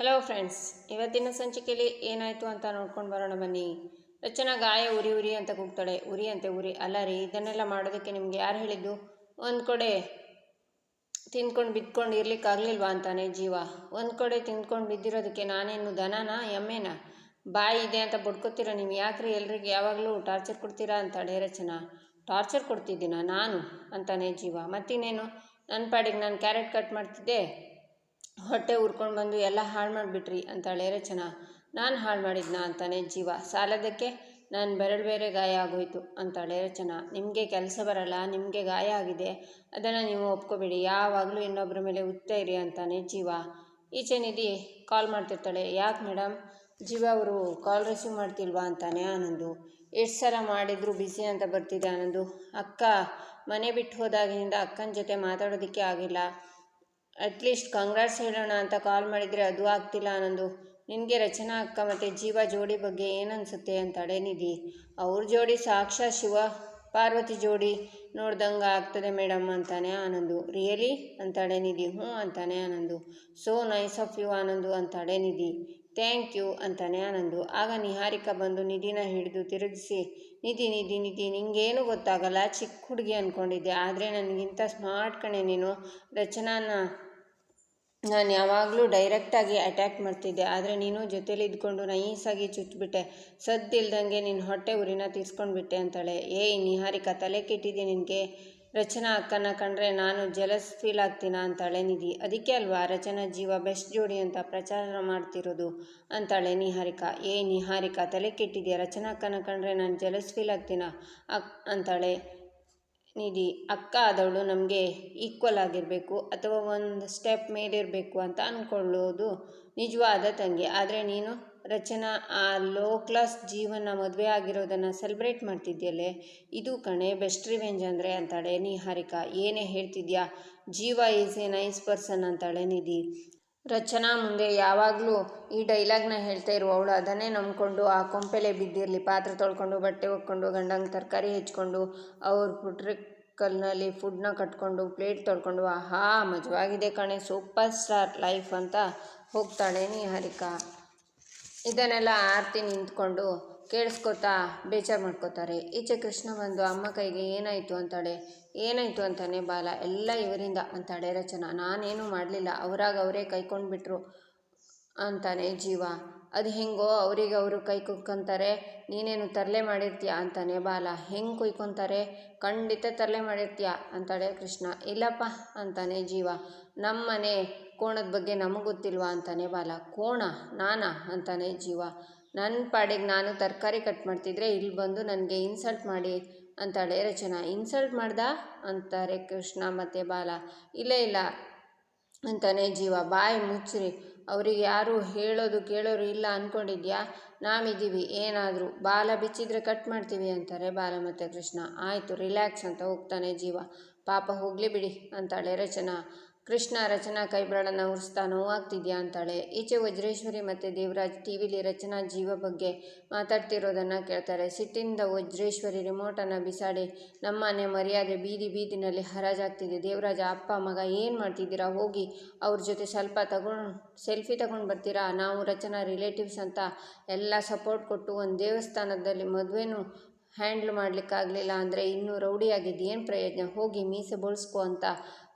Hello friends ಇವತ್ತಿನ ಸಂಚಿಕೆಯಲ್ಲಿ ಏನಾಯಿತು ಅಂತ ನೋಡ್ಕೊಂಡು ಬರೋಣ ಬನ್ನಿ. ರಚನಾ ಗಾಯ ಉರಿ ಉರಿ ಅಂತ ಕೂಗ್ತಾಳೆ. ಉರಿ ಅಂತೆ ಉರಿ. ಅಲ್ಲ ರೀ, ಇದನ್ನೆಲ್ಲ ಮಾಡೋದಕ್ಕೆ ನಿಮ್ಗೆ ಯಾರು ಹೇಳಿದ್ದು? ಒಂದು ಕಡೆ ತಿಂದ್ಕೊಂಡು ಬಿದ್ಕೊಂಡು ಇರ್ಲಿಕ್ಕಾಗಲಿಲ್ವಾ ಅಂತಾನೆ ಜೀವ. ಒಂದು ಕಡೆ ತಿಂದ್ಕೊಂಡು ಬಿದ್ದಿರೋದಕ್ಕೆ ನಾನೇನು ದನನಾ ಎಮ್ಮೆನಾ? ಬಾಯಿ ಇದೆ ಅಂತ ಬಡ್ಕೋತೀರಾ ನೀವು? ಯಾಕ್ರಿ ಎಲ್ರಿಗೆ ಯಾವಾಗಲೂ ಟಾರ್ಚರ್ ಕೊಡ್ತೀರಾ ಅಂತಾಳೆ ರಚನಾ. ಟಾರ್ಚರ್ ಕೊಡ್ತಿದ್ದೀನ ನಾನು? ಅಂತಾನೆ ಜೀವ. ಮತ್ತಿನ್ನೇನು? ನನ್ನ ಪಾಡಿಗೆ ನಾನು ಕ್ಯಾರೆಟ್ ಕಟ್ ಮಾಡ್ತಿದ್ದೆ. ಹೊಟ್ಟೆ ಉರ್ಕೊಂಡು ಬಂದು ಎಲ್ಲ ಹಾಳು ಮಾಡಿಬಿಟ್ರಿ ಅಂತಾಳೆ ರಚನಾ. ನಾನು ಹಾಳು ಮಾಡಿದ್ನ ಅಂತಾನೆ ಜೀವ. ಸಾಲದಕ್ಕೆ ನಾನು ಬೆರಳು ಬೇರೆ ಗಾಯ ಆಗೋಯ್ತು ಅಂತಾಳೆ ರಚನಾ. ನಿಮಗೆ ಕೆಲಸ ಬರಲ್ಲ, ನಿಮಗೆ ಗಾಯ ಆಗಿದೆ, ಅದನ್ನು ನೀವು ಒಪ್ಕೋಬೇಡಿ. ಯಾವಾಗಲೂ ಇನ್ನೊಬ್ಬರ ಮೇಲೆ ಉತ್ತ ಇರಿ ಅಂತಾನೆ ಜೀವ. ಈಚೆ ನಿಧಿ ಕಾಲ್ ಮಾಡ್ತಿರ್ತಾಳೆ. ಯಾಕೆ ಮೇಡಮ್ ಜೀವ, ಅವರು ಕಾಲ್ ರಿಸೀವ್ ಮಾಡ್ತಿಲ್ವಾ ಅಂತಾನೆ ಆನಂದು. ಎಷ್ಟು ಸಲ ಮಾಡಿದ್ರು ಬಿಸಿ ಅಂತ ಬರ್ತಿದೆ ಆನಂದು. ಅಕ್ಕ, ಮನೆ ಬಿಟ್ಟು ಹೋದಾಗಿನಿಂದ ಅಕ್ಕನ ಜೊತೆ ಮಾತಾಡೋದಕ್ಕೆ ಆಗಿಲ್ಲ. ಅಟ್ಲೀಸ್ಟ್ ಕಾಂಗ್ರೆಸ್ ಹೇಳೋಣ ಅಂತ ಕಾಲ್ ಮಾಡಿದರೆ ಅದು ಆಗ್ತಿಲ್ಲ ಅನ್ನೋದು ನಿನಗೆ ರಚನಾ ಅಕ್ಕ ಮತ್ತು ಜೀವ ಜೋಡಿ ಬಗ್ಗೆ ಏನನ್ಸುತ್ತೆ ಅಂತ ನಿಧಿ ಅವ್ರ ಜೋಡಿ ಸಾಕ್ಷಾ ಶಿವ, ಪಾರ್ವತಿ ಜೋಡಿ ನೋಡ್ದಂಗೆ ಆಗ್ತದೆ ಮೇಡಮ್ ಅಂತಾನೆ ಆನಂದು. ರಿಯಲಿ ಅಂತಾಳೆ ನಿಧಿ ಹ್ಞೂ ಅಂತಾನೆ Anandu. So nice of you Anandu Nidhi thank you ಅಂತಾನೆ ಆನಂದು. ಆಗ ನಿಹಾರಿಕಾ ಬಂದು ನಿಧಿನ ಹಿಡಿದು ತಿರುಗಿಸಿ, ನಿಧಿ ನಿಧಿ ನಿಧಿ, ನಿಂಗೇನು ಗೊತ್ತಾಗಲ್ಲ ಚಿಕ್ಕ ಹುಡುಗಿ ಅಂದ್ಕೊಂಡಿದ್ದೆ ಆದರೆ ನನಗಿಂತ ಸ್ಮಾರ್ಟ್ ಕಣೆ ನೀನು. ರಚನಾನ ನಾನು ಯಾವಾಗಲೂ ಡೈರೆಕ್ಟಾಗಿ ಅಟ್ಯಾಕ್ ಮಾಡ್ತಿದ್ದೆ. ಆದರೆ ನೀನು ಜೊತೇಲಿ ಇದ್ಕೊಂಡು ನೈಸಾಗಿ ಚುಚ್ಚಿಬಿಟ್ಟೆ ಸದ್ದಿಲ್ದಂಗೆ ನಿನ್ನ ಹೊಟ್ಟೆ ಉರಿನ ತೀರ್ಸ್ಕೊಂಡ್ಬಿಟ್ಟೆ ಅಂತಾಳೆ. ಏಯ್, ನಿಹಾರಿಕಾ, ತಲೆ ಕೆಟ್ಟಿದೆ ನಿನಗೆ? ರಚನಾ ಅಕ್ಕನ ಕಂಡ್ರೆ ನಾನು ಜಲಸ್ ಫೀಲ್ ಆಗ್ತೀನ ಅಂತಾಳೆ ನಿಧಿ. ಅದಕ್ಕೆ ಅಲ್ವಾ? ರಚನಾ ಜೀವ ಬೆಸ್ಟ್ ಜೋಡಿ ಅಂತ ಪ್ರಚಾರ ಮಾಡ್ತಿರೋದು ಅಂತಾಳೆ ನಿಹಾರಿಕಾ. ಏ ನಿಹಾರಿಕಾ, ತಲೆ ಕೆಟ್ಟಿದೆಯಾ? ರಚನಾ ಅಕ್ಕನ ಕಂಡ್ರೆ ನಾನು ಜಲಸ್ ಫೀಲ್ ಆಗ್ತೀನ? ಅಕ್, ಅಂತಾಳೆ. ನಿಧಿ ಅಕ್ಕ ಆದವಳು ನಮಗೆ ಈಕ್ವಲ್ ಆಗಿರಬೇಕು ಅಥವಾ ಒಂದು ಸ್ಟೆಪ್ ಮೇಲಿರಬೇಕು ಅಂತ ಅಂದ್ಕೊಳ್ಳೋದು ನಿಜವಾದ ತಂಗಿ. ಆದರೆ ನೀನು ರಚನಾ, ಆ ಲೋ ಕ್ಲಾಸ್ ಜೀವನ ಮದುವೆ ಆಗಿರೋದನ್ನು ಸೆಲೆಬ್ರೇಟ್ ಮಾಡ್ತಿದ್ಯಲ್ಲೇ? ಇದು ಕಣೆ ಬೆಸ್ಟ್ ರಿವೆಂಜ್ ಅಂದರೆ ಅಂತಾಳೆ ನಿಹಾರಿಕಾ ಏನೇ ಹೇಳ್ತಿದ್ಯಾ? ಜೀವ ಈಸ್ ಎ ನೈಸ್ ಪರ್ಸನ್ ಅಂತಾಳೆ ನಿಧಿ ರಚನಾ ಮುಂದೆ ಯಾವಾಗಲೂ ಈ ಡೈಲಾಗ್ನ ಹೇಳ್ತಾ ಇರುವವಳು ಅದನ್ನೇ ನಂಬ್ಕೊಂಡು ಆ ಕೊಂಪೆಲೆ ಬಿದ್ದಿರಲಿ, ಪಾತ್ರೆ ತೊಳ್ಕೊಂಡು, ಬಟ್ಟೆ ಒಕ್ಕೊಂಡು, ಗಂಡಂಗೆ ತರಕಾರಿ ಹೆಚ್ಕೊಂಡು, ಅವ್ರ ಪುಟ್ರಿ ಕಲ್ನಲ್ಲಿ ಫುಡ್ನ ಕಟ್ಕೊಂಡು, ಪ್ಲೇಟ್ ತೊಳ್ಕೊಂಡು, ಆಹಾ, ಮಜವಾಗಿದೆ ಕಣೆ, ಸೂಪರ್ ಸ್ಟಾರ್ ಲೈಫ್ ಅಂತ ಹೋಗ್ತಾಳೆ ನಿಹಾರಿಕಾ ಇದನ್ನೆಲ್ಲ ಆರ್ತಿ ನಿಂತ್ಕೊಂಡು ಕೇಳಿಸ್ಕೊತಾ ಬೇಜಾರು ಮಾಡ್ಕೋತಾರೆ. ಈಚೆ ಕೃಷ್ಣ ಬಂದು, ಅಮ್ಮ ಕೈಗೆ ಏನಾಯಿತು ಅಂತಾಳೆ? ಏನಾಯಿತು ಅಂತಾನೆ ಬಾಲ, ಎಲ್ಲ ಇವರಿಂದ ಅಂತಾಳೆ ರಚನಾ. ನಾನೇನು ಮಾಡಲಿಲ್ಲ, ಅವರಾಗ ಅವರೇ ಕೈಕೊಂಡ್ಬಿಟ್ರು ಅಂತಾನೆ ಜೀವ. ಅದು ಹೆಂಗೋ ಅವರಿಗೆ ಅವರು ಕೈ ಕುಯ್ಕೊಂತಾರೆ ನೀನೇನು ತರಲೆ ಮಾಡಿರ್ತೀಯ? ಅಂತಾನೆ ಬಾಲ. ಹೆಂಗೆ ಕುಯ್ಕೊತಾರೆ? ಖಂಡಿತ ತರಲೆ ಮಾಡಿರ್ತೀಯ? ಅಂತಾಳೆ ಕೃಷ್ಣ. ಇಲ್ಲಪ್ಪ ಅಂತಾನೆ ಜೀವ. ನಮ್ಮನೆ ಕೋಣದ ಬಗ್ಗೆ ನಮಗೆ ಗೊತ್ತಿಲ್ವಾ? ಅಂತಾನೆ ಬಾಲ. ಕೋಣ? ನಾನಾ? ಅಂತಾನೆ ಜೀವ. ನನ್ನ ಪಾಡಿಗೆ ನಾನು ತರಕಾರಿ ಕಟ್ ಮಾಡ್ತಿದ್ರೆ ಇಲ್ಲಿ ಬಂದು ನನಗೆ ಇನ್ಸಲ್ಟ್ ಮಾಡಿ ಅಂತಾಳೆ, ರಚನಾ. ಇನ್ಸಲ್ಟ್ ಮಾಡ್ದ? ಅಂತಾರೆ ಕೃಷ್ಣ, ಮತ್ತು ಬಾಲ. ಇಲ್ಲ ಇಲ್ಲ, ಅಂತಾನೆ ಜೀವ. ಬಾಯಿ ಮುಚ್ಚ್ರಿ. ಅವ್ರಿಗೆ ಯಾರು ಹೇಳೋದು ಕೇಳೋರು ಇಲ್ಲ ಅಂದ್ಕೊಂಡಿದ್ಯಾ ನಾವಿದ್ದೀವಿ, ಏನಾದರೂ. ಬಾಲ ಬಿಚ್ಚಿದ್ರೆ ಕಟ್ ಮಾಡ್ತೀವಿ ಅಂತಾರೆ ಬಾಲ ಮತ್ತು ಕೃಷ್ಣ. ಆಯಿತು, ರಿಲ್ಯಾಕ್ಸ್ ಅಂತ ಹೋಗ್ತಾನೆ ಜೀವ. ಪಾಪ ಹೋಗಲಿ ಬಿಡಿ, ಅಂತಾಳೆ ರಚನಾ. ಕೃಷ್ಣ ರಚನಾ ಕೈಬ್ರಳನ್ನು ಉರಿಸ್ತಾ ನೋವಾಗ್ತಿದ್ಯಾ ಅಂತಾಳೆ. ಈಚೆ ವಜ್ರೇಶ್ವರಿ ಮತ್ತು ದೇವರಾಜ್ ಟಿ ವಿಲಿ ರಚನಾ ಜೀವ ಬಗ್ಗೆ ಮಾತಾಡ್ತಿರೋದನ್ನು ಕೇಳ್ತಾರೆ. ಸಿಟ್ಟಿಂದ ವಜ್ರೇಶ್ವರಿ ರಿಮೋಟನ್ನು ಬಿಸಾಡಿ, ನಮ್ಮನೆ ಮರ್ಯಾದೆ ಬೀದಿ ಬೀದಿನಲ್ಲಿ ಹರಾಜಾಗ್ತಿದೆ ದೇವರಾಜ, ಅಪ್ಪ, ಮಗ ಏನು ಮಾಡ್ತಿದ್ದೀರಾ? ಹೋಗಿ ಅವ್ರ ಜೊತೆ ಸ್ವಲ್ಪ ತಗೊಂಡು, ಸೆಲ್ಫಿ ತಗೊಂಡು ಬರ್ತೀರಾ? ನಾವು ರಚನಾ ರಿಲೇಟಿವ್ಸ್ ಅಂತ ಎಲ್ಲ ಸಪೋರ್ಟ್ ಕೊಟ್ಟು ಒಂದು ದೇವಸ್ಥಾನದಲ್ಲಿ ಮದುವೆನೂ ಹ್ಯಾಂಡ್ಲ್ ಮಾಡಲಿಕ್ಕಾಗಲಿಲ್ಲ ಅಂದರೆ ಇನ್ನೂ ರೌಡಿಯಾಗಿದ್ದು ಏನು ಪ್ರಯೋಜನ? ಹೋಗಿ ಮೀಸೆ ಬೋಳ್ಸ್ಕೊ ಅಂತ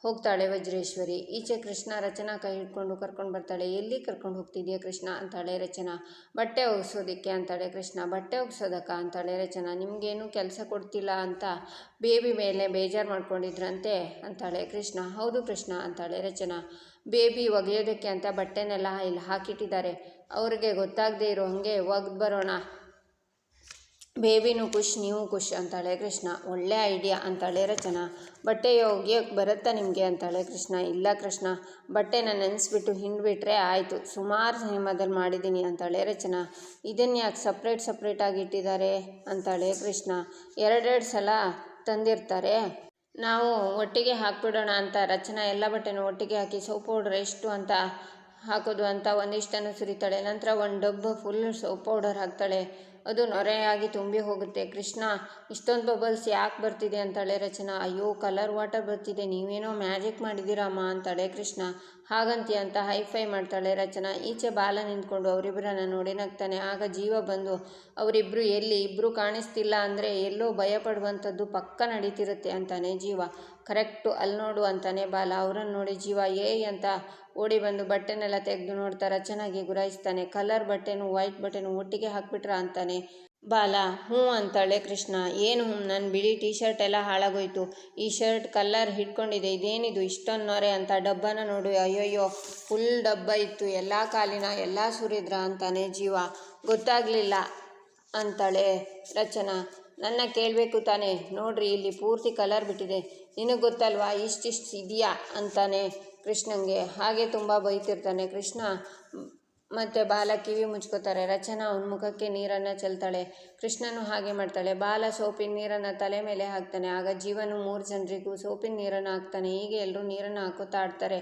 ಹೋಗ್ತಾಳೆ ವಜ್ರೇಶ್ವರಿ. ಈಚೆ ಕೃಷ್ಣ ರಚನಾ ಕೈ ಹಿಡ್ಕೊಂಡು ಕರ್ಕೊಂಡು ಬರ್ತಾಳೆ. ಎಲ್ಲಿ ಕರ್ಕೊಂಡು ಹೋಗ್ತಿದ್ಯಾ ಕೃಷ್ಣ? ಅಂತಾಳೆ ರಚನಾ. ಬಟ್ಟೆ ಒಗ್ಸೋದಕ್ಕೆ ಅಂತಾಳೆ ಕೃಷ್ಣ. ಬಟ್ಟೆ ಒಗ್ಸೋದಕ್ಕ? ಅಂತಾಳೆ ರಚನಾ. ನಿಮಗೇನು ಕೆಲಸ ಕೊಡ್ತಿಲ್ಲ ಅಂತ ಬೇಬಿ ಮೇಲೆ ಬೇಜಾರು ಮಾಡ್ಕೊಂಡಿದ್ರಂತೆ? ಅಂತಾಳೆ ಕೃಷ್ಣ. ಹೌದು ಕೃಷ್ಣ, ಅಂತಾಳೆ ರಚನಾ. ಬೇಬಿ ಒಗೆಯೋದಕ್ಕೆ ಅಂತ ಬಟ್ಟೆನೆಲ್ಲ ಇಲ್ಲಿ ಹಾಕಿಟ್ಟಿದ್ದಾರೆ. ಅವ್ರಿಗೆ ಗೊತ್ತಾಗದೇ ಇರೋ ಹಾಗೆ ಒಗ್ದು ಬರೋಣ. ಬೇಬಿನೂ ಖುಷ್, ನೀವು ಖುಷ್ ಅಂತಾಳೆ ಕೃಷ್ಣ. ಒಳ್ಳೆ ಐಡಿಯಾ ಅಂತಾಳೆ ರಚನಾ. ಬಟ್ಟೆ ಒಗೆಯೋಕ್ಕೆ ಬರುತ್ತಾ ನಿಮಗೆ ಅಂತಾಳೆ ಕೃಷ್ಣ. ಇಲ್ಲ ಕೃಷ್ಣ, ಬಟ್ಟೆನ ನೆನೆಸ್ಬಿಟ್ಟು ಹಿಂಡ್ಬಿಟ್ರೆ ಆಯಿತು. ಸುಮಾರು ಸಿನಿಮಾದಲ್ಲಿ ಮಾಡಿದ್ದೀನಿ ಅಂತಾಳೆ ರಚನಾ. ಇದನ್ನು ಯಾಕೆ ಸಪ್ರೇಟ್ ಸಪ್ರೇಟಾಗಿ ಇಟ್ಟಿದ್ದಾರೆ ಅಂತಾಳೆ ಕೃಷ್ಣ. ಎರಡೆರಡು ಸಲ ತಂದಿರ್ತಾರೆ. ನಾವು ಒಟ್ಟಿಗೆ ಹಾಕ್ಬಿಡೋಣ ಅಂತ ರಚನಾ ಎಲ್ಲ ಬಟ್ಟೆನೂ ಒಟ್ಟಿಗೆ ಹಾಕಿ ಸೋಪ್ ಪೌಡ್ರ್ ಎಷ್ಟು ಅಂತ ಹಾಕೋದು ಅಂತ ಒಂದಿಷ್ಟನ್ನು ಸುರಿತಾಳೆ. ನಂತರ ಒಂದು ಡಬ್ಬ ಫುಲ್ ಸೋಪ್ ಪೌಡರ್ ಹಾಕ್ತಾಳೆ. ಅದು ನೊರೆಯಾಗಿ ತುಂಬಿ ಹೋಗುತ್ತೆ. ಕೃಷ್ಣ, ಇಷ್ಟೊಂದು ಬಬಲ್ಸ್ ಯಾಕೆ ಬರ್ತಿದೆ ಅಂತಾಳೆ ರಚನಾ. ಅಯ್ಯೋ, ಕಲರ್ ವಾಟರ್ ಬರ್ತಿದೆ. ನೀವೇನೋ ಮ್ಯಾಜಿಕ್ ಮಾಡಿದ್ದೀರಮ್ಮ ಅಂತಾಳೆ ಕೃಷ್ಣ. ಹಾಗಂತಿ ಅಂತ ಹೈಫೈ ಮಾಡ್ತಾಳೆ ರಚನಾ. ಈಚೆ ಬಾಲ ನಿಂತ್ಕೊಂಡು ಅವರಿಬ್ಬರನ್ನ ನೋಡಿ ನಗ್ತಾನೆ. ಆಗ ಜೀವ ಬಂದು ಅವರಿಬ್ಬರು ಎಲ್ಲಿ? ಇಬ್ಬರು ಕಾಣಿಸ್ತಿಲ್ಲ ಅಂದರೆ ಎಲ್ಲೋ ಭಯ ಪಡುವಂಥದ್ದು ಪಕ್ಕ ನಡೀತಿರುತ್ತೆ ಅಂತಾನೆ ಜೀವ. ಕರೆಕ್ಟು ಅಲ್ಲಿ ನೋಡು ಅಂತಾನೆ ಬಾಲ. ಅವರನ್ನು ನೋಡಿ ಜೀವ ಏಯ್ ಅಂತ ಓಡಿ ಬಂದು ಬಟ್ಟೆನೆಲ್ಲ ತೆಗೆದು ನೋಡ್ತಾರ ಚೆನ್ನಾಗಿ ಗುರಾಯಿಸ್ತಾನೆ. ಕಲರ್ ಬಟ್ಟೆನು ವೈಟ್ ಬಟ್ಟೆನು ಒಟ್ಟಿಗೆ ಹಾಕ್ಬಿಟ್ರ ಅಂತಾನೆ ಬಾಲ. ಹ್ಞೂ ಅಂತಾಳೆ ಕೃಷ್ಣ. ಏನು ಹ್ಞೂ? ನನ್ನ ಬಿಳಿ ಟೀ ಶರ್ಟ್ ಎಲ್ಲ ಹಾಳಾಗೋಯ್ತು. ಈ ಶರ್ಟ್ ಕಲ್ಲರ್ ಹಿಡ್ಕೊಂಡಿದೆ. ಇದೇನಿದು? ಇಷ್ಟೊಂದು ಅಂತ ಡಬ್ಬನ ನೋಡು. ಅಯ್ಯಯ್ಯೋ ಫುಲ್ ಡಬ್ಬ ಇತ್ತು. ಎಲ್ಲ ಕಾಲಿನ ಎಲ್ಲ ಸುರಿದ್ರ ಅಂತಾನೆ ಜೀವ. ಗೊತ್ತಾಗಲಿಲ್ಲ ಅಂತಾಳೆ ರಚನಾ. ನನ್ನ ಕೇಳಬೇಕು ತಾನೆ. ನೋಡ್ರಿ, ಇಲ್ಲಿ ಪೂರ್ತಿ ಕಲರ್ ಬಿಟ್ಟಿದೆ. ನಿನಗೆ ಗೊತ್ತಲ್ವಾ, ಇಷ್ಟಿಷ್ಟು ಇದೆಯಾ ಅಂತಾನೆ ಕೃಷ್ಣಂಗೆ. ಹಾಗೆ ತುಂಬ ಬೈತಿರ್ತಾನೆ ಕೃಷ್ಣ. ಮತ್ತು ಬಾಲ ಕಿವಿ ಮುಚ್ಕೋತಾರೆ, ರಚನಾ ಅವನ ಮುಖಕ್ಕೆ ನೀರನ್ನು ಚೆಲ್ತಾಳೆ, ಕೃಷ್ಣನು ಹಾಗೆ ಮಾಡ್ತಾಳೆ, ಬಾಲ ಸೋಪಿನ ನೀರನ್ನು ತಲೆ ಮೇಲೆ ಹಾಕ್ತಾನೆ, ಆಗ ಜೀವನು ಮೂರು ಜನರಿಗೂ ಸೋಪಿನ ನೀರನ್ನು ಹಾಕ್ತಾನೆ, ಹೀಗೆ ಎಲ್ಲರೂ ನೀರನ್ನು ಹಾಕೋತಾ ಆಡ್ತಾರೆ.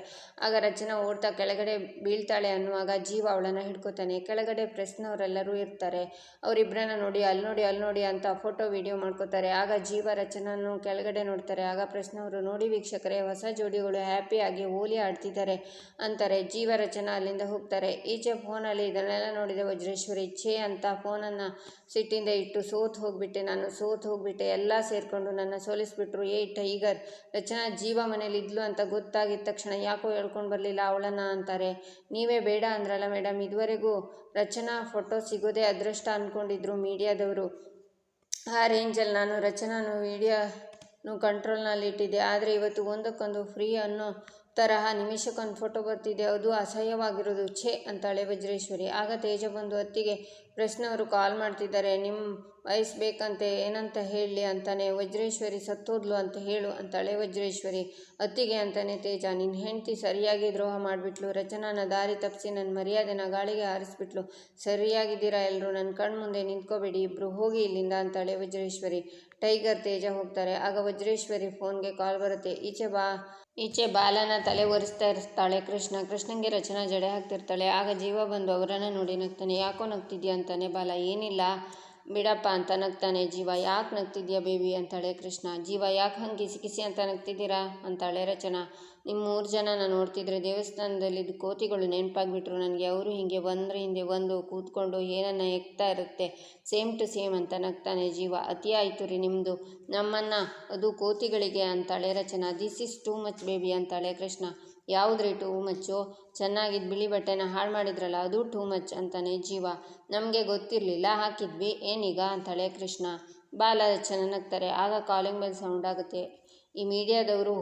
ಆಗ ರಚನಾ ಓಡ್ತಾ ಕೆಳಗಡೆ ಬೀಳ್ತಾಳೆ ಅನ್ನುವಾಗ ಜೀವ ಅವಳನ್ನು ಹಿಡ್ಕೋತಾನೆ, ಕೆಳಗಡೆ ಪ್ರೆಸ್ನವರೆಲ್ಲರೂ ಇರ್ತಾರೆ ಅವರಿಬ್ಬರನ್ನ ನೋಡಿ, ಅಲ್ಲಿ ನೋಡಿ ಅಲ್ಲಿ ನೋಡಿ ಅಂತ ಫೋಟೋ, ವಿಡಿಯೋ ಮಾಡ್ಕೋತಾರೆ, ಆಗ ಜೀವ ರಚನನ್ನು ಕೆಳಗಡೆ ನೋಡ್ತಾರೆ, ಆಗ ಪ್ರೆಸ್ನವರು ನೋಡಿ, ವೀಕ್ಷಕರೇ, ಹೊಸ ಜೋಡಿಗಳು ಹ್ಯಾಪಿಯಾಗಿ ಹೋಲಿ ಆಡ್ತಿದ್ದಾರೆ ಅಂತಾರೆ, ಜೀವ ರಚನಾ ಅಲ್ಲಿಂದ ಹೋಗ್ತಾರೆ, ಈಚೆ ಫೋನಲ್ಲಿ ಇದನ್ನೆಲ್ಲ ನೋಡಿದೆ ವಜ್ರೇಶ್ವರಿ, ಛೇ ಅಂತ ಫೋನನ್ನು ಸಿಟ್ಟಿಂದ ಇಟ್ಟು ಸೋತು ಹೋಗಿಬಿಟ್ಟೆ ನಾನು, ಸೋತು ಹೋಗಿಬಿಟ್ಟೆ, ಎಲ್ಲ ಸೇರಿಕೊಂಡು ನನ್ನ ಸೋಲಿಸ್ಬಿಟ್ರು ಏ ಟೈಗರ್, ರಚನಾ ಜೀವ ಮನೇಲಿ ಇದ್ಲು ಅಂತ ಗೊತ್ತಾಗಿದ್ದ ತಕ್ಷಣ ಯಾಕೋ ಹೇಳ್ಕೊಂಡು ಬರಲಿಲ್ಲ ಅವಳನ್ನ ಅಂತಾರೆ. ನೀವೇ ಬೇಡ ಅಂದ್ರಲ್ಲ ಮೇಡಮ್ ಇದುವರೆಗೂ ರಚನಾ ಫೋಟೋ ಸಿಗೋದೇ ಅದೃಷ್ಟ ಅಂದ್ಕೊಂಡಿದ್ರು ಮೀಡಿಯಾದವರು. ಆ ರೇಂಜಲ್ಲಿ ನಾನು ರಚನಾನು ವಿಡಿಯೋನು ಕಂಟ್ರೋಲ್ನಲ್ಲಿ ಇಟ್ಟಿದ್ದೆ ಆದರೆ ಇವತ್ತು ಒಂದಕ್ಕೊಂದು ಫ್ರೀ ಅನ್ನೋ ತರಹ ನಿಮಿಷಕ್ಕೊಂದು ಫೋಟೋ ಬರ್ತಿದೆ, ಅದು ಅಸಹ್ಯವಾಗಿರೋದು. ಛೇ ಅಂತಾಳೆ ವಜ್ರೇಶ್ವರಿ. ಆಗ ತೇಜ ಬಂದು ಅತ್ತಿಗೆ ಪ್ರಶ್ನವರು ಕಾಲ್ ಮಾಡ್ತಿದ್ದಾರೆ ನಿಮ್ಮ ವಯಸ್ಸು ಬೇಕಂತೆ, ಏನಂತ ಹೇಳಲಿ ಅಂತಾನೆ. ವಜ್ರೇಶ್ವರಿ ಸತ್ತೋದ್ಲು ಅಂತ ಹೇಳು ಅಂತಾಳೆ ವಜ್ರೇಶ್ವರಿ. ಅತ್ತಿಗೆ ಅಂತಾನೆ, ತೇಜ ನಿನ್ನ ಹೆಂಡತಿ ಸರಿಯಾಗಿ ದ್ರೋಹ ಮಾಡಿಬಿಟ್ಲು. ರಚನಾನ ದಾರಿ ತಪ್ಪಿಸಿ ನನ್ನ ಮರ್ಯಾದೆನ ಗಾಳಿಗೆ ಹಾರಿಸ್ಬಿಟ್ಲು. ಸರಿಯಾಗಿದ್ದೀರಾ ಎಲ್ಲರೂ ನನ್ನ ಕಣ್ಮುಂದೆ ನಿಂತ್ಕೋಬೇಡಿ ಇಬ್ಬರು ಹೋಗಿ ಇಲ್ಲಿಂದ ಅಂತಾಳೆ ವಜ್ರೇಶ್ವರಿ. ಟೈಗರ್ ತೇಜ ಹೋಗ್ತಾರೆ. ಆಗ ವಜ್ರೇಶ್ವರಿ ಫೋನ್ಗೆ ಕಾಲ್ ಬರುತ್ತೆ. ಈಚೆ ಬಾ, ಈಚೆ ಬಾಲನ ತಲೆ ಒರೆಸ್ತಾ ಇರ್ತಾಳೆ ಕೃಷ್ಣ, ಕೃಷ್ಣಂಗೆ ರಚನಾ ಜಡೆ ಹಾಕ್ತಿರ್ತಾಳೆ. ಆಗ ಜೀವ ಬಂದು ಅವರನ್ನು ನೋಡಿ ನಗ್ತಾನೆ. ಯಾಕೋ ನಗ್ತಿದ್ಯಾ ಅಂತಾನೆ. ಬಾಲ, ಏನಿಲ್ಲ. ಬಿಡಪ್ಪ ಅಂತ ನಗ್ತಾನೆ, ಜೀವ ಯಾಕೆ ನಗ್ತಿದ್ಯಾ ಬೇಬಿ ಅಂತಾಳೆ ಕೃಷ್ಣ. ಜೀವ ಯಾಕೆ ಹಂಗೆ ಕಿಸಿ ಕಿಸಿ ಅಂತ ನಗ್ತಿದ್ದೀರಾ ಅಂತಾಳೆ ರಚನಾ. ನಿಮ್ಮ ಮೂರು ಜನನ ನೋಡ್ತಿದ್ರೆ ದೇವಸ್ಥಾನದಲ್ಲಿದ್ದ ಕೋತಿಗಳು ನೆನಪಾಗ್ಬಿಟ್ರು. ನನಗೆ ಅವರು ಹೀಗೆ ಒಂದ್ರ ಹಿಂದೆ ಒಂದು ಕೂತ್ಕೊಂಡು ಏನನ್ನ ಎಕ್ತಾ ಇರುತ್ತೆ, ಸೇಮ್ ಟು ಸೇಮ್ ಅಂತ ನಗ್ತಾನೆ ಜೀವ. ಅತಿ ಆಯಿತು ರೀ ನಿಮ್ಮದು ನಮ್ಮನ್ನು ಅದು ಕೋತಿಗಳಿಗೆ ಅಂತಾಳೆ Rachana. This is too much baby ಅಂತಾಳೆ ಕೃಷ್ಣ. ಯಾವುದ್ರಿ ಟೂ ಮಚ್ಚು ಚೆನ್ನಾಗಿದ್ದು ಬಿಳಿ ಬಟ್ಟೆನ ಹಾಳು ಮಾಡಿದ್ರಲ್ಲ, ಅದು ಟೂ ಮಚ್ ಅಂತಾನೆ ಜೀವ. ನಮಗೆ ಗೊತ್ತಿರಲಿಲ್ಲ, ಹಾಕಿದ್ವಿ, ಏನೀಗ ಅಂತಾಳೆ ಕೃಷ್ಣ. ಬಾಲ ಚೆನ್ನಾಗ್ತಾರೆ ನಗ್ತಾರೆ ಆಗ ಕಾಲಿಂಗ್ ಬೆಲ್ ಸೌಂಡ್ ಆಗುತ್ತೆ. ಈ ಮೀಡಿಯಾದವರು,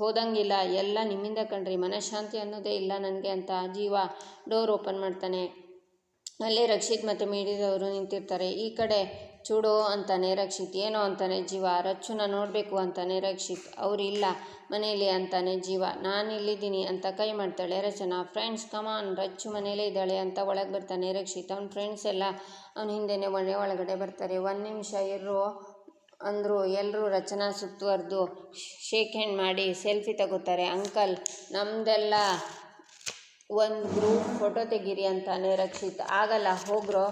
ಹೋದಂಗಿಲ್ಲ, ಎಲ್ಲ ನಿಮ್ಮಿಂದ ಕಣ್ರಿ, ಮನಃಶಾಂತಿ ಅನ್ನೋದೇ ಇಲ್ಲ ನನಗೆ ಅಂತ ಜೀವ ಡೋರ್ ಓಪನ್ ಮಾಡ್ತಾನೆ. ಅಲ್ಲೇ ರಕ್ಷಿತ್ ಮತ್ತು ಮೀಡಿಯಾದವರು ನಿಂತಿರ್ತಾರೆ. ಈ ಕಡೆ ಚೂಡೋ ಅಂತಾನೆ ರಕ್ಷಿತ್, ಏನೋ ಅಂತಾನೆ ಜೀವ, ರಚ್ಚುನ ನೋಡಬೇಕು ಅಂತಾನೆ ರಕ್ಷಿತ್ ಅವರಿಲ್ಲ ಮನೇಲಿ ಅಂತಾನೆ ಜೀವ, ನಾನು ಇಲ್ಲಿದ್ದೀನಿ ಅಂತ ಕೈ ಮಾಡ್ತಾಳೆ ರಚನಾ ಫ್ರೆಂಡ್ಸ್ ಕಮಾನ್ ರಚ್ಚು ಮನೇಲೇ ಇದ್ದಾಳೆ ಅಂತ ಒಳಗೆ ಬರ್ತಾನೆ ರಕ್ಷಿತ್, ಅವ್ನ ಫ್ರೆಂಡ್ಸ್ ಎಲ್ಲ ಅವ್ನ ಹಿಂದೆನೇ ಮನೆ ಒಳಗಡೆ ಬರ್ತಾರೆ, ಒಂದು ನಿಮಿಷ ಇರೋ ಅಂದರು ಎಲ್ಲರೂ ರಚನಾ ಸುತ್ತುವರೆದು ಶೇಕ್ ಹ್ಯಾಂಡ್ ಮಾಡಿ ಸೆಲ್ಫಿ ತಗೋತಾರೆ ಅಂಕಲ್ ನಮ್ಮದೆಲ್ಲ ಒಂದು ಗ್ರೂಪ್ ಫೋಟೋ ತೆಗೀರಿ ಅಂತಾನೆ ರಕ್ಷಿತ್. ಆಗಲ್ಲ, ಹೋಗ್ರೋ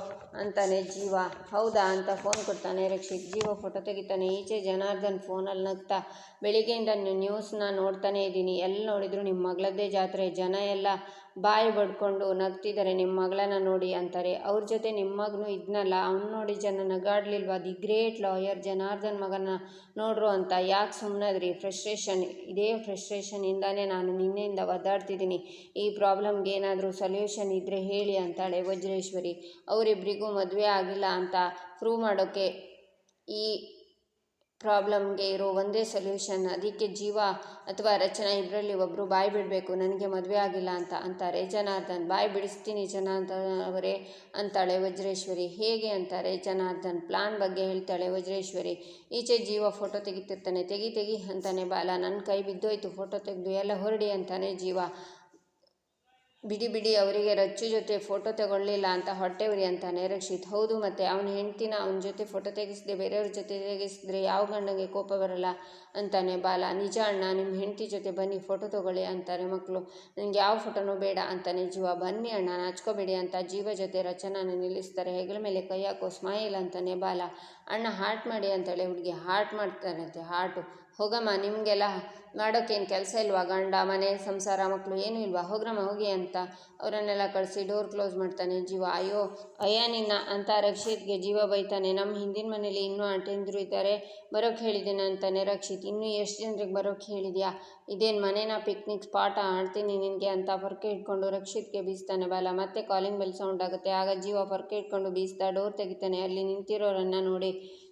ಅಂತಾನೆ ಜೀವ. ಹೌದಾ ಅಂತ ಫೋನ್ ಕೊಡ್ತಾನೆ ರಕ್ಷಿತ್. ಜೀವ ಫೋಟೋ ತೆಗಿತಾನೆ. ಈಚೆ ಜನಾರ್ದನ್ ಫೋನಲ್ಲಿ ನಗ್ತಾ ಬೆಳಿಗ್ಗೆಯಿಂದ ನ್ಯೂಸ್ನ ನೋಡ್ತಾನೆ ಇದ್ದೀನಿ ಎಲ್ಲಿ ನೋಡಿದ್ರು ನಿಮ್ಮ ಮಗಳದ್ದೇ ಜಾತ್ರೆ. ಜನ ಎಲ್ಲ ಬಾಯಿ ಬಡ್ಕೊಂಡು ನಗ್ತಿದ್ದಾರೆ ನಿಮ್ಮ ಮಗಳನ್ನ ನೋಡಿ ಅಂತಾರೆ. ಅವ್ರ ಜೊತೆ ನಿಮ್ಮ ಮಗನೂ ಇದ್ನಲ್ಲ, ಅವ್ನು ನೋಡಿ ಜನ ನಗಾಡ್ಲಿಲ್ವಾ? ದಿ ಗ್ರೇಟ್ ಲಾಯರ್ ಜನಾರ್ದನ್ ಮಗನ ನೋಡ್ರು ಅಂತ. ಯಾಕೆ ಸುಮ್ಮನದ್ರಿ ಫ್ರಸ್ಟ್ರೇಷನ್, ಇದೇ ಫ್ರಸ್ಟ್ರೇಷನಿಂದಾನೇ ನಾನು ನಿನ್ನೆಯಿಂದ ಒದ್ದಾಡ್ತಿದ್ದೀನಿ. ಈ ಪ್ರಾಬ್ಲಮ್ಗೆ ಏನಾದರೂ ಸೊಲ್ಯೂಷನ್ ಇದ್ದರೆ ಹೇಳಿ ಅಂತಾಳೆ ವಜ್ರೇಶ್ವರಿ. ಅವರಿಬ್ಬರಿಗೂ ಮದುವೆ ಆಗಿಲ್ಲ ಅಂತ ಪ್ರೂವ್ ಮಾಡೋಕ್ಕೆ ಈ ಪ್ರಾಬ್ಲಮ್ಗೆ ಇರೋ ಒಂದೇ ಸೊಲ್ಯೂಷನ್, ಅದಕ್ಕೆ ಜೀವ ಅಥವಾ ರಚನಾ ಇದರಲ್ಲಿ ಒಬ್ಬರು ಬಾಯಿ ಬಿಡಬೇಕು, ನನಗೆ ಮದುವೆ ಆಗಿಲ್ಲ ಅಂತ ಅಂತಾರೆ. ಜನಾರ್ದನ್, ಬಾಯಿ ಬಿಡಿಸ್ತೀನಿ ಜನಾರ್ದನ್ ಅವರೇ ಅಂತಾಳೆ ವಜ್ರೇಶ್ವರಿ. ಹೇಗೆ ಅಂತಾರೆ ಜನಾರ್ದನ್? ಪ್ಲಾನ್ ಬಗ್ಗೆ ಹೇಳ್ತಾಳೆ ವಜ್ರೇಶ್ವರಿ. ಈಚೆ ಜೀವ ಫೋಟೋ ತೆಗಿತಿರ್ತಾನೆ, ತೆಗಿ ತೆಗಿ ಅಂತಾನೆ ಬಾಲ. ನನ್ನ ಕೈ ಬಿದ್ದೋಯ್ತು, ಫೋಟೋ ತೆಗೆದು ಎಲ್ಲ ಹೊರಡಿ ಅಂತಾನೆ ಜೀವ. ಬಿಡಿ ಬಿಡಿ ಅವರಿಗೆ ರಚ್ಚು ಜೊತೆ ಫೋಟೋ ತಗೊಳ್ಳಿಲ್ಲ ಅಂತ ಹೊಟ್ಟೆ ಉರಿ ಅಂತಾನೆ ರಕ್ಷಿತ್. ಹೌದು ಮತ್ತೆ ಅವನ ಹೆಂಡ್ತಿನ ಅವನ ಜೊತೆ ಫೋಟೋ ತೆಗೆಸಿದೆ ಬೇರೆಯವ್ರ ಜೊತೆ ತೆಗೆಸಿದ್ರೆ ಯಾವ ಗಂಡಂಗೆ ಕೋಪ ಬರಲ್ಲ ಅಂತಾನೆ ಬಾಲ. ನಿಜ ಅಣ್ಣ ನಿಮ್ಮ ಹೆಂಡತಿ ಜೊತೆ ಬನ್ನಿ, ಫೋಟೋ ತಗೊಳ್ಳಿ ಅಂತಾರೆ ಮಕ್ಕಳು ನನಗೆ ಯಾವ ಫೋಟೋನೂ ಬೇಡ ಅಂತಾನೆ ಜೀವ. ಬನ್ನಿ ಅಣ್ಣ, ನಾಚ್ಕೋಬೇಡಿ ಅಂತ ಜೀವ ಜೊತೆ ರಚನಾನ ನಿಲ್ಲಿಸ್ತಾರೆ. ಹೆಗಲ ಮೇಲೆ ಕೈ ಹಾಕೋ ಸ್ಮೈಲ್ ಅಂತಾನೆ ಬಾಲ. ಅಣ್ಣ ಹಾರ್ಟ್ ಮಾಡಿ ಅಂತೇಳಿ ಹುಡುಗಿ ಹಾರ್ಟ್ ಮಾಡ್ತಾನಂತೆ ಹಾರ್ಟು ಹೋಗಮ್ಮ, ನಿಮಗೆಲ್ಲ ಮಾಡೋಕ್ಕೇನು ಕೆಲಸ ಇಲ್ವಾ? ಗಂಡ, ಮನೆ, ಸಂಸಾರ ಮಕ್ಕಳು ಏನೂ ಇಲ್ವಾ? ಹೋಗ್ರಮ್ಮ, ಹೋಗಿ ಅಂತ. ಅವರನ್ನೆಲ್ಲ ಕಳಿಸಿ ಡೋರ್ ಕ್ಲೋಸ್ ಮಾಡ್ತಾನೆ. ಜೀವ, ಅಯ್ಯೋ, ಅಯ್ಯ ನಿನ್ನ ಅಂತ ರಕ್ಷಿತ್ಗೆ ಜೀವ ಬೈತಾನೆ. ನಮ್ಮ ಹಿಂದಿನ ಮನೇಲಿ ಇನ್ನೂ ಆಂಟೆಂದ್ರು ಇದ್ದಾರೆ ಬರೋಕ್ಕೆ ಹೇಳಿದ್ದೀನಿ ಅಂತಾನೆ ರಕ್ಷಿತ್. ಇನ್ನೂ ಎಷ್ಟು ಜನರಿಗೆ ಬರೋಕ್ಕೆ ಹೇಳಿದ್ಯಾ? ಇದೇನು ಮನೇನ ಪಿಕ್ನಿಕ್ ಸ್ಪಾಟ ಆಡ್ತೀನಿ ನಿನಗೆ ಅಂತ ಪರ್ಕೆ ಇಟ್ಕೊಂಡು ರಕ್ಷಿತ್ಗೆ ಬೀಸ್ತಾನೆ ಬಾಲ. ಮತ್ತೆ ಕಾಲಿಂಗ್ ಬೆಲ್ ಸೌಂಡ್ ಆಗುತ್ತೆ. ಆಗ ಜೀವ ಪರ್ಕೆ ಇಟ್ಕೊಂಡು ಬೀಸ್ತಾ ಡೋರ್ ತೆಗಿತಾನೆ. ಅಲ್ಲಿ ನಿಂತಿರೋರನ್ನು ನೋಡಿ